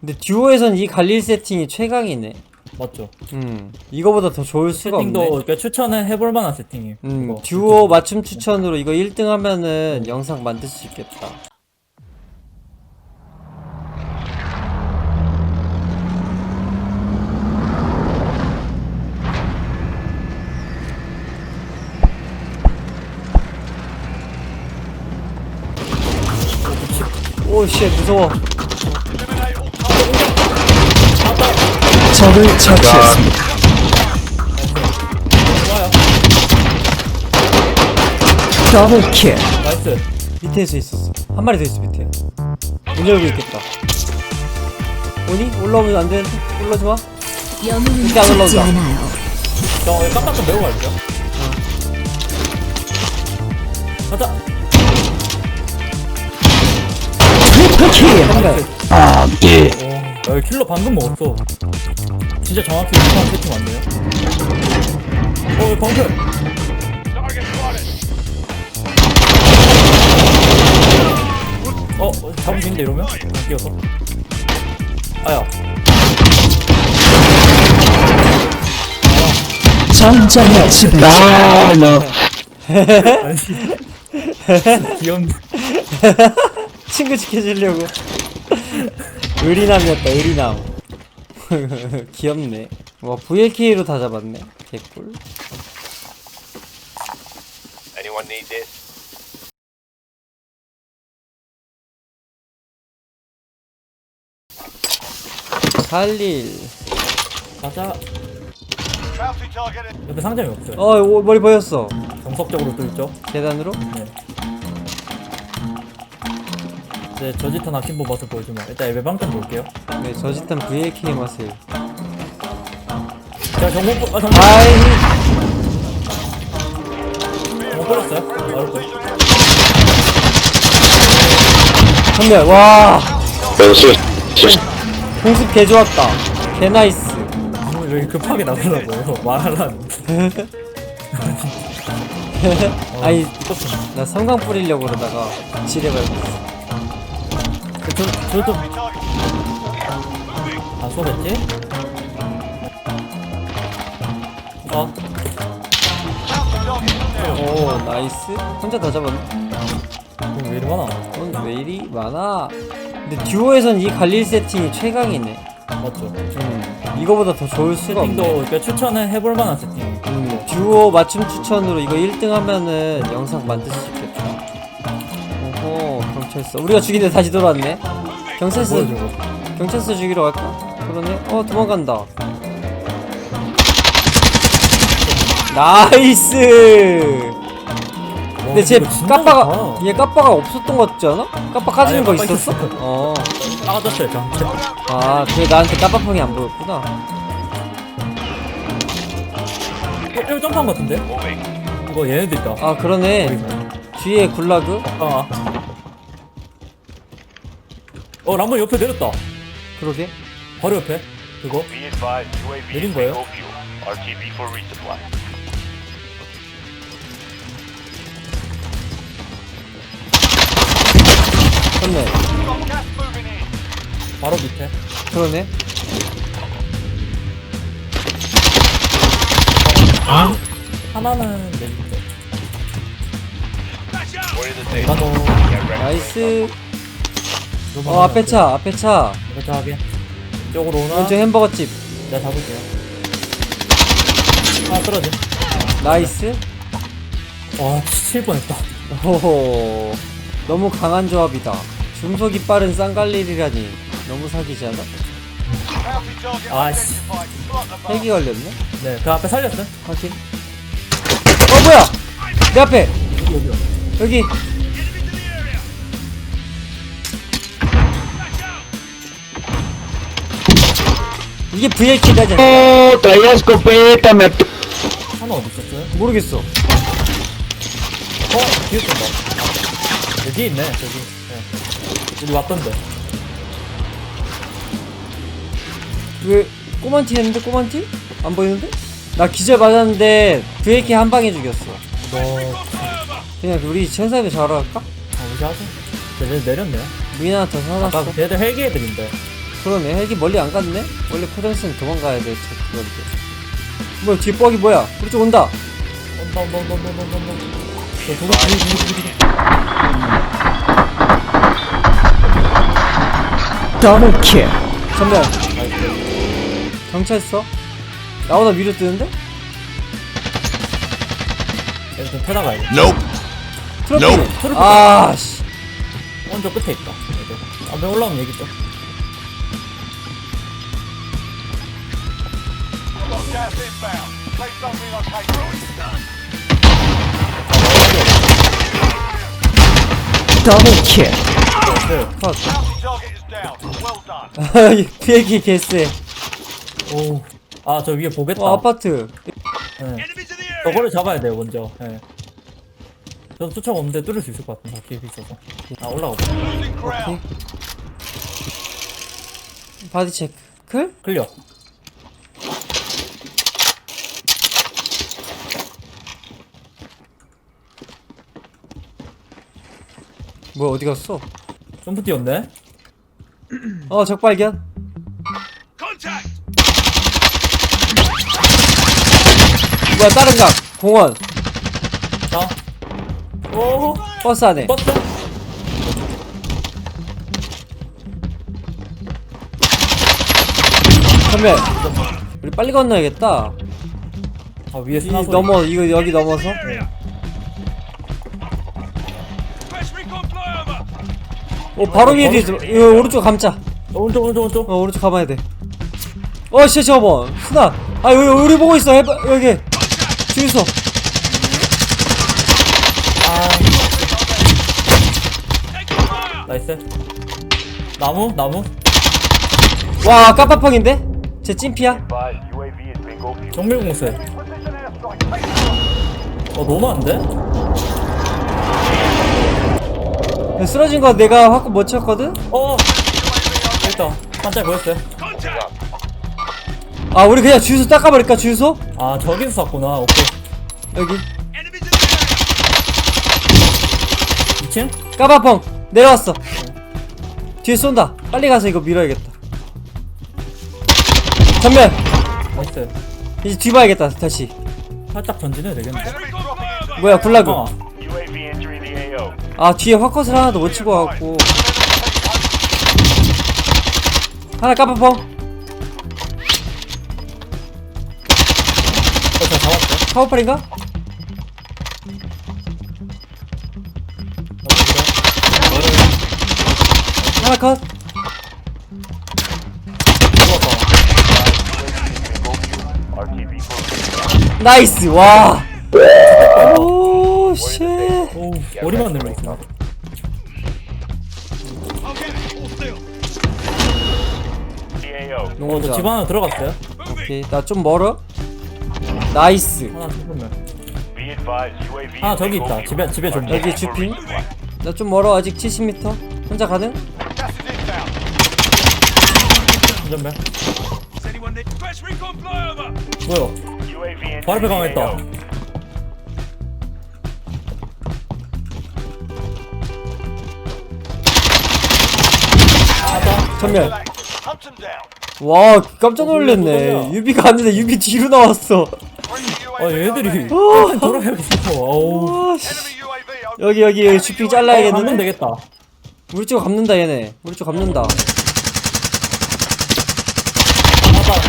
근데 듀오에선 이 갈릴 세팅이 최강이네. 맞죠? 음, 이거보다 더 좋을 수가 세팅도 없네. 그러니까 추천해 해볼 만한 세팅이에요. 음, 이거. 듀오 맞춤 추천으로 이거 1등 하면은 영상 만들 수 있겠다. 오, 씨, 무서워. 적을 처치했습니다. 더블 킬. 나이스. 밑에서 있었어. 한 마리 더 있어, 밑에. 문 열고 있겠다. 오니? 올라오면 안 되는데? 올라오지 마. 영웅은 죽지 올라온다. 않아요. 저 깜짝 좀 메고 갈게요. 가자. 트리플 킬. 한 발. 오, 야, 킬러 방금 먹었어. 진짜 정확히 유사한 세팅 맞네요. 어, 여기 방금. 어, 어, 잡을 수 있는데 이러면? 뛰어서. 아야. 전장의 지배자. 아니. 귀엽네. 친구 지켜주려고. 의리남이었다, 의리남. 귀엽네. 와, VLK로 다 잡았네. 개꿀. Anyone need this? 갈릴. 가자. Bounty 옆에 상점이 없어요. 어, 오, 머리 보였어. 정석적으로 뚫죠. 계단으로? 네. 이제 저지턴 아킨보 맛을 보여주면 일단 외방탄 볼게요. 네, 저짓한 VLK 맛을. 자 정보 아 정보 아이, 정보 뿌렸어요. 바로 또. 한명 와. 공습 개 좋았다. 개 나이스. 왜 이렇게 급하게 나오려고요? 말하라는데. 아니, 똑같은. 나 성광 뿌리려고 그러다가 지뢰밟았어. 저 저도 아 쏘겠지? 어 오, 나이스. 혼자 다 잡았네. 왜 이리 많아? 오늘 왜 이리 많아? 근데 듀오에선 이 갈릴 세팅이 최강이네. 맞죠? 음, 이거보다 더 좋을 수가 세팅도 없네. 그러니까 추천해 해볼 만한 세팅. 음, 듀오 맞춤 추천으로 이거 1등 하면은 영상 만들 수 있겠 경찰서. 우리가 죽인데 다시 돌아왔네. 경찰서? 경찰서 죽이러 갈까? 그러네. 어, 도망간다. 나이스! 근데 쟤 까빠가, 얘 까빠가 없었던 것 같지 않아? 까빠 가지는 거 있었어? 있었어. 어. 빠졌어요. 아, 나한테 까빠펑이 안 보였구나. 어, 이거 점프한 것 같은데? 이거 얘네들 있다. 아, 그러네. 뒤에 굴라그? 아. 어 람보 옆에 내렸다. 그러게. 바로 옆에. 그거. Be advised, UAV 내린 거예요? bingo fuel. RTB for resupply. 좋네. Gas moving in. 바로 밑에. 그러네. 하나는 내 밑에. What is the safe? 나도. Get ready. 나이스. 어, 앞에 차, 앞에 차. 이렇게 하게. 이쪽으로 오나? 왼쪽 햄버거 집. 내가 잡을게요. 아 떨어지. 나이스. 와 치칠 뻔했다. 호호. 너무 강한 조합이다. 중속이 빠른 쌍갈릴이라니. 너무 사기지 않아? 아씨. 헬기 걸렸네? 네, 그 앞에 살렸어. 확인. 어, 뭐야! 내 앞에! 여기요. 여기! 이게 않아? Oh, traía escopeta, me 하나 어디 있었어요? 모르겠어. 어 뒤에 있다. 여기 있네 저기. 네. 우리 왔던데. 왜 꼬만티 했는데 꼬만티? 안 보이는데? 나 기절 맞았는데 VLK 한 방에 죽였어. 너 그냥 우리 천사에 갈까? 아, 우리 하자. 쟤 내렸네. 미나 더 아까 살았어. 걔들 헬기 애들인데. 그러네. 헬기 멀리 안 갔네? 원래 코정스는 도망가야 돼 저, 그런데 뭐야 뒤에 뻑이 뭐야? 우리 쪽 온다. 온다 온다 온다 온다 온다 온다 저 도로 뒤에 뒤에 뒤에 뒤에 더블 킬. 전멸. 경찰서? 나오다 위로 뜨는데? 일단 패다 가야 돼. 트로피 아씨. 먼저 끝에 있다. 얘들. 앞에 올라오면 얘기죠 gas inbound. Take some relocation. 더블 킬. 컷 Bounty target is down. Well done. 비행기 개쎄 오 아 저 위에 보겠다 어 아파트 네. Enemies in the area. 저거를 잡아야 돼요 먼저 예 저도 쫓아가 없는데 뚫을 수 있을 것 같은데 기회 있어서 아 올라가 봐 Losing ground. 바디 체크 클? 클리어 뭐야 어디 갔어? 점프 뛰었네? 어 적발견. 뭐야 다른 각 공원. 자. 오, 버스 안에. 버스. 전멸 우리 빨리 건너야겠다. 아 위에 이 스나 소리 넘어 이거 여기 넘어서 어 바로 위에 뒤에 들어 이거 오른쪽 감자 어, 오른쪽 오른쪽 오른쪽 어 오른쪽 가봐야 돼 어씨 저거 스나 아 여기 우리 보고 있어 해봐 여기 주유소 fire. 나이스 나무 나무 와 까빠펑인데? 제 찐피야? Advise UAV is bingo fuel. 정밀 공세 Precision airstrike. Take fire. 어 너무 안돼 쓰러진 거 내가 화끈 못 쳤거든? 어. 있다 반짝 보였어요. 아 우리 그냥 주유소 닦아버릴까 주유소? 아 저기서 쐈구나. 오케이. 여기. Enemies in the area. 2층? 까바펑 내려왔어. 뒤에 쏜다. 빨리 가서 이거 밀어야겠다. 전멸. 나이스. 이제 뒤봐야겠다 다시. 살짝 전진해야 되겠네. 뭐야 굴라그. 어 아 뒤에 화컷을 하나도 못 치고 와갖고 하나 어, 잘 잡았어 카우팔인가? 하나 컷. 나이스 와 오쉣 오 머리만. 어, 농원자 저집 하나 들어갔어요 오케이 나 좀 멀어 나이스 하나 하나 is 저기 있다. 집에 집에 좀 여기 주핑 나좀 멀어 아직 70m 혼자 가능? Flyover? 뭐야 바로 the 배강했다 전멸. 와 깜짝 놀랐네 놀랐어. 유비가 왔는데 유비 뒤로 나왔어 아 얘들이 어. 어우 와, 씨. Enemy UAV over. 여기 여기 여기 주핑 잘라야겠는데? 되겠다 우리 쪽 감는다 얘네 우리 쪽 감는다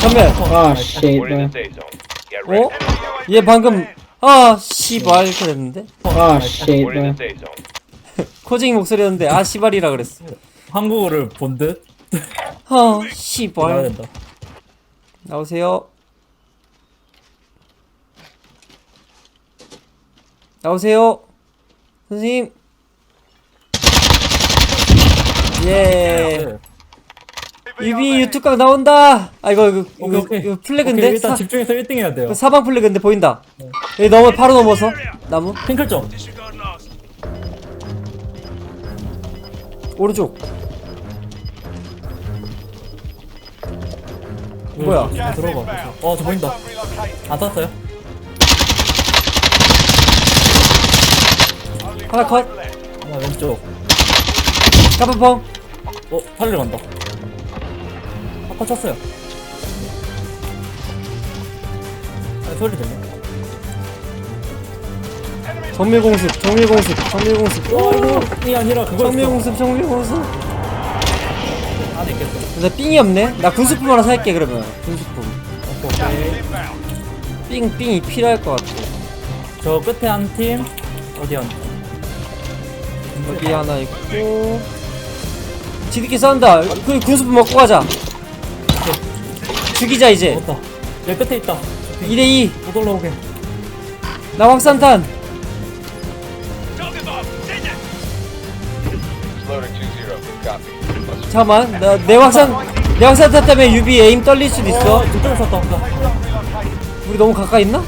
전멸 아, 씨발. 어? 얘 방금 아 씨발 그랬는데? 아, 씨발. 코징이 목소리였는데 아 씨발이라 그랬어 한국어를 본듯 아 봐야 씨발 된다. 나오세요. 나오세요. 선생님. 예. 네. 유비 유튜브 나온다. 아 이거 이거 오케이 이거, 오케이. 이거 플래그인데? 오케이, 일단 사, 집중해서 1등 해야 돼요. 그 사방 플래그인데 보인다. 여기 넘어 바로 넘어서. 나무. 핑클점. 오른쪽 뭐야 Gas 들어가 inbound. 어저 보인다. 안 탔어요 하나 컷. 하나 왼쪽 까빠펑 어 살리러 간다 아까 쳤어요. 아, 소리 들려. 정밀공습 정밀공습 정밀공습 와, 이거 이 아니라 그거. 정밀공습 정밀공습 안에 있겠어. 나 삥이 없네 나 군수품 하나 살게 그러면 군수품 오케이. 삥 삥이 필요할 것 같아 저 끝에 한 팀. 어디 한 팀? 여기 하나 있고 지들끼리 싸운다 그 군수품 먹고 가자 죽이자 이제 먹었다. 내 끝에 있다. 2대2 못 올라오게. 나 Loading 2-0. 잠깐만 나 내 확산 내 확산탄 때문에 유비 에임 떨릴 수도 있어 어, 이쪽에 섰다. 온다. 우리 너무 가까이 있나?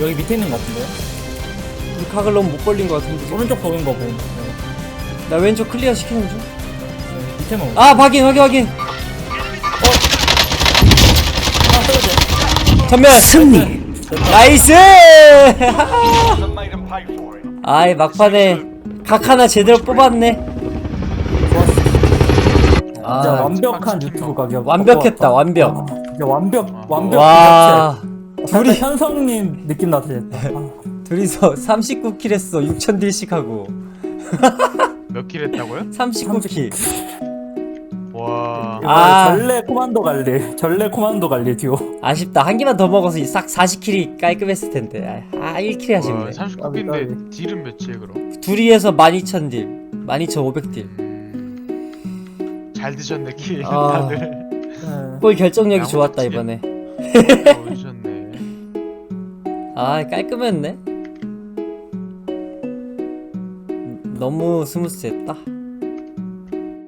여기 밑에 있는 것 같은데요? 우리 각을 너무 못 벌린 것 같은데 오른쪽 보인 거 보임. 나 왼쪽 클리어 시키는 중 밑에만. 오- 아 확인 확인 확인 아, 떨어져. 전면 승리 나이스. 아이 막판에 각 하나 제대로 뽑았네 진짜 아 완벽한 유튜브 가격. 완벽했다 완벽 진짜 완벽, 완벽. 와 그. 둘이 현성님 느낌 나지? 아, 둘이서 39킬 했어 6,000딜씩 하고 몇킬 했다고요? 39킬 와 아. 전래 코만도 관리. 전래 코만도 관리 듀오. 아쉽다 한 개만 더 먹어서 싹 40킬이 깔끔했을 텐데 아 1킬이 와, 아쉽네 39개인데 딜은 몇이에요 그럼? 둘이 해서 12,000 딜 12,500딜 음, 잘 드셨네 킬 아. 다들. 골 결정력이 양호한 좋았다 딜. 이번에. 어, 드셨네. 아 깔끔했네. 너무 스무스했다